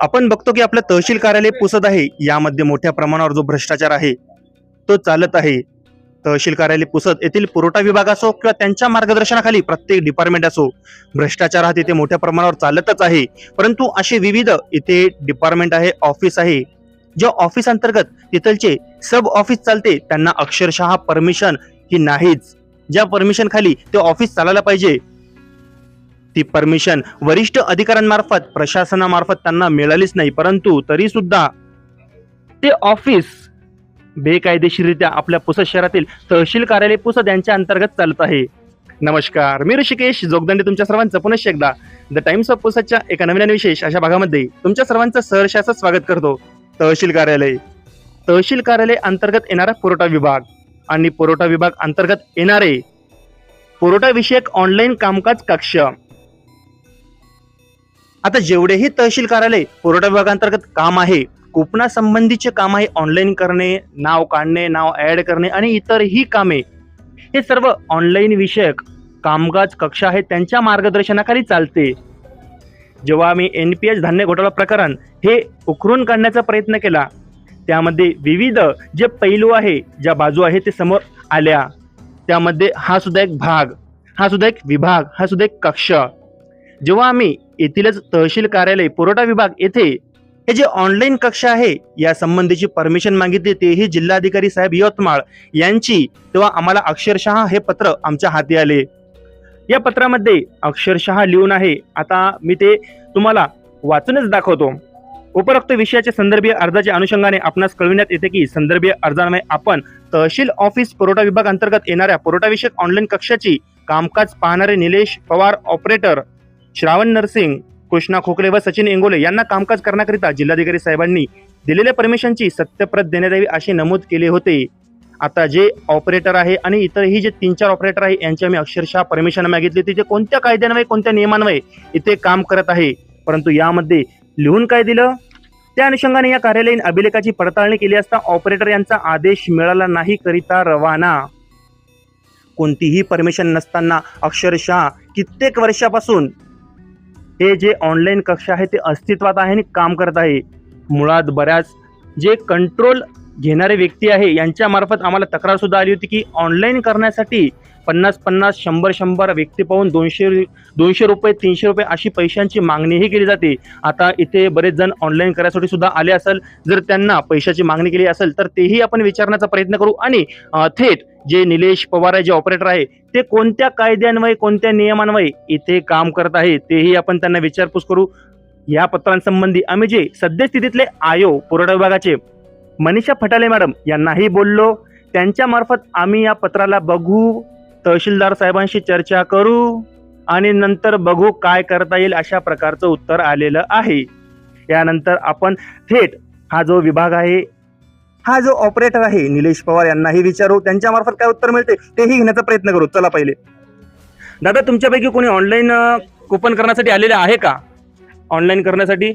आपण बघतो की आपलं तहसील कार्यालय पुसत आहे. यामध्ये मोठ्या प्रमाणावर जो भ्रष्टाचार आहे तो चालत आहे. तहसील कार्यालय पुसत येथील पुरवठा विभाग असो किंवा त्यांच्या मार्गदर्शनाखाली प्रत्येक डिपार्टमेंट असो भ्रष्टाचार हा तिथे मोठ्या प्रमाणावर चालतच आहे. परंतु असे विविध इथे डिपार्टमेंट आहे ऑफिस आहे ज्या ऑफिस अंतर्गत तिथलचे सब ऑफिस चालते त्यांना अक्षरशः परमिशन ही नाहीच. ज्या परमिशन खाली ते ऑफिस चालायला पाहिजे ती परमिशन वरिष्ठ अधिकाऱ्यांमार्फत प्रशासनामार्फत त्यांना मिळालीच नाही परंतु तरी सुद्धा ते ऑफिस बेकायदेशीररित्या आपल्या पुसद शहरातील तहसील कार्यालय पुसद यांच्या अंतर्गत चालत आहे. नमस्कार मी ऋषिकेश जोगदंडे तुमच्या सर्वांचं पुनश्च एकदा द टाइम्स ऑफ पुसदच्या एका नवीन विशेष अशा भागामध्ये तुमच्या सर्वांचं सहर्षाचं स्वागत करतो. तहसील कार्यालय. तहसील कार्यालय अंतर्गत येणारा पुरवठा विभाग आणि पुरवठा विभाग अंतर्गत येणारे पुरवठा विषयक ऑनलाईन कामकाज कक्ष. आता जेवढेही तहसील कार्यालय पुरवठा विभागांतर्गत काम आहे कुपणासंबंधीचे काम आहे ऑनलाईन करणे नाव काढणे नाव ॲड करणे आणि इतरही कामे हे सर्व ऑनलाईन विषयक कामकाज कक्षा आहे त्यांच्या मार्गदर्शनाखाली चालते. जेव्हा आम्ही एन पी एस धान्य घोटाळा प्रकरण हे उकरून काढण्याचा प्रयत्न केला त्यामध्ये विविध जे पैलू आहे ज्या बाजू आहे ते समोर आल्या. त्यामध्ये हा सुद्धा एक भाग हा सुद्धा एक विभाग हा सुद्धा एक कक्ष. जेव्हा आम्ही येथीलच तहसील कार्यालय पुरवठा विभाग येथे हे जे ऑनलाईन कक्षा आहे या संबंधीची परमिशन मागितली तेही जिल्हाधिकारी साहेब यवतमाळ यांची तेव्हा आम्हाला अक्षरशः हे पत्र आमच्या हाती आले. या पत्रामध्ये अक्षरशः लिहून आहे आता मी ते तुम्हाला वाचूनच दाखवतो. उपरोक्त विषयाच्या संदर्भीय अर्जाच्या अनुषंगाने आपणास कळविण्यात येते की संदर्भीय अर्जामुळे आपण तहसील ऑफिस पुरवठा विभाग अंतर्गत येणाऱ्या पुरवठाविषयक ऑनलाईन कक्षाची कामकाज पाहणारे निलेश पवार ऑपरेटर श्रावण नरसिंग कृष्णा खोकले व सचिन इंगोले यांना कामकाज करण्याकरिता जिल्हाधिकारी साहेबांनी दिलेल्या परमिशनची सत्यप्रत देण्यात यावी असे नमूद केले होते. आता जे ऑपरेटर आहे आणि इतरही जे तीन चार ऑपरेटर आहे यांची मी अक्षरशः परमिशन मागितली होती. ते कोणत्या कायद्यान्वये कोणत्या नियमान्वये इथे काम करत आहे परंतु यामध्ये लिहून काय दिलं? त्या अनुषंगाने या कार्यालयीन अभिलेखाची पडताळणी केली असता ऑपरेटर यांचा आदेश मिळाला नाही करिता रवाना. कोणतीही परमिशन नसताना अक्षरशः कित्येक वर्षापासून हे जे ऑनलाईन कक्ष आहे ते अस्तित्वात आहे आणि काम करत आहे. मुळात बऱ्याच जे कंट्रोल घेणारे व्यक्ती आहे यांच्यामार्फत आम्हाला तक्रार सुद्धा आली होती की ऑनलाईन करण्यासाठी पन्नास पन्नास शंभर शंभर व्यक्ती पाहून दोनशे दोनशे रुपये तीनशे रुपये अशी पैशांची मागणीही केली जाते. आता इथे बरेच जण ऑनलाईन करायसाठी सुद्धा आले असेल. जर त्यांना पैशाची मागणी केली असेल तर तेही आपण विचारण्याचा प्रयत्न करू. आणि थेट जे निलेश पवार आहे जे ऑपरेटर आहे ते कोणत्या कायद्यान्वये कोणत्या नियमान्वये इथे काम करत आहे तेही आपण त्यांना विचारपूस करू. या पत्रांसंबंधी आम्ही जे सद्यस्थितीतले आयो पुरवठा विभागाचे मनीषा फटाले मॅडम यांनाही बोललो. त्यांच्यामार्फत आम्ही या पत्राला बघू तहसीलदार साहेबांशी चर्चा करू आणि नंतर बघू काय करता येईल अशा प्रकारचं उत्तर आलेलं आहे. यानंतर आपण थेट हा जो विभाग आहे हा जो ऑपरेटर आहे निलेश पवार यांनाही विचारू. त्यांच्या मार्फत काय उत्तर मिळते तेही घेण्याचा प्रयत्न करू. चला पहिले. दादा तुमच्यापैकी कोणी ऑनलाईन कुपन करण्यासाठी आलेले आहे का? ऑनलाईन करण्यासाठी?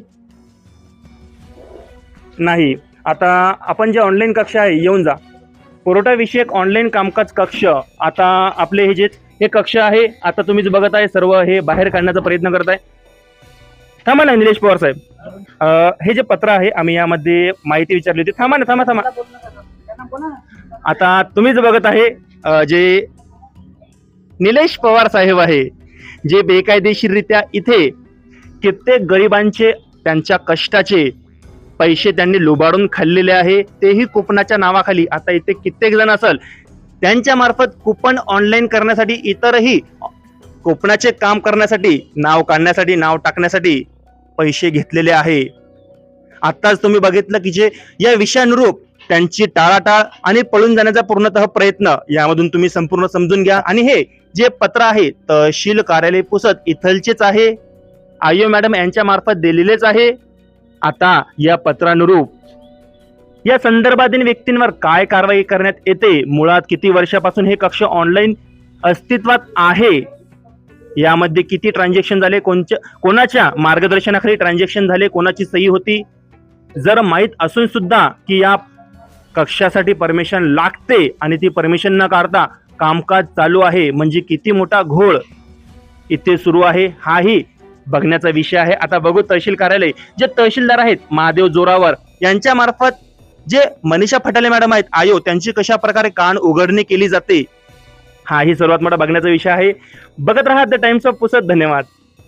नाही. आता आपण जे ऑनलाईन कक्षा आहे येऊन जा. पुरवठाविषयक ऑनलाईन कामकाज कक्ष आता आपले हे जे हे कक्ष आहे आता तुम्ही जे बघत आहे सर्व हे बाहेर काढण्याचा प्रयत्न करत आहे थांबा ना निलेश पवार साहेब. हे जे पत्र आहे आम्ही यामध्ये माहिती विचारली होती. थांबा ना थांबा थांबा. आता तुम्ही जे बघत आहे जे निलेश पवार साहेब आहे जे बेकायदेशीररित्या इथे कित्येक गरिबांचे त्यांच्या कष्टाचे पैसे त्यांनी लुबाडून खाल्लेले आहे तेही कुपनाच्या नावाखाली. आता इथे कित्येक जण असेल. त्यांच्या मार्फत कुपन ऑनलाईन करण्यासाठी इतरही कुपनाचे काम करण्यासाठी नाव काढण्यासाठी नाव टाकण्यासाठी पैसे घेतलेले आहे. आत्ताच तुम्ही बघितलं की जे या विषयानुरूप त्यांची टाळाटाळ आणि पळून जाण्याचा पूर्णतः प्रयत्न यामधून तुम्ही संपूर्ण समजून घ्या. आणि हे जे पत्र आहे तहसील कार्यालय पुसत इथलचेच आहे. आयो मॅडम यांच्या मार्फत दिलेलेच आहे. आता या पत्रानुरूप या संदर्भातील व्यक्तींवर काय कारवाई करण्यात येते? मुळात किती वर्षापासून हे कक्ष ऑनलाईन अस्तित्वात आहे? यामध्ये किती ट्रान्झॅक्शन झाले? कोणच्या कोणाच्या मार्गदर्शनाखाली ट्रान्झॅक्शन झाले? कोणाची सही होती? जर माहीत असून सुद्धा की या कक्षासाठी परमिशन लागते आणि ती परमिशन न काढता कामकाज चालू आहे म्हणजे किती मोठा घोळ इथे सुरू आहे हाही बघण्याचा विषय आहे. आता बघू तहसील कार्यालय जे तहसीलदार आहेत महादेव जोरावर यांच्या मार्फत जे मनीषा फटाले मॅडम आहेत आयो त्यांची कशा प्रकारे कान उघडणी केली जाते? हा ही सर्वात मोठा बघण्याचा विषय आहे. बघत राहा द टाइम्स ऑफ पुसत. धन्यवाद.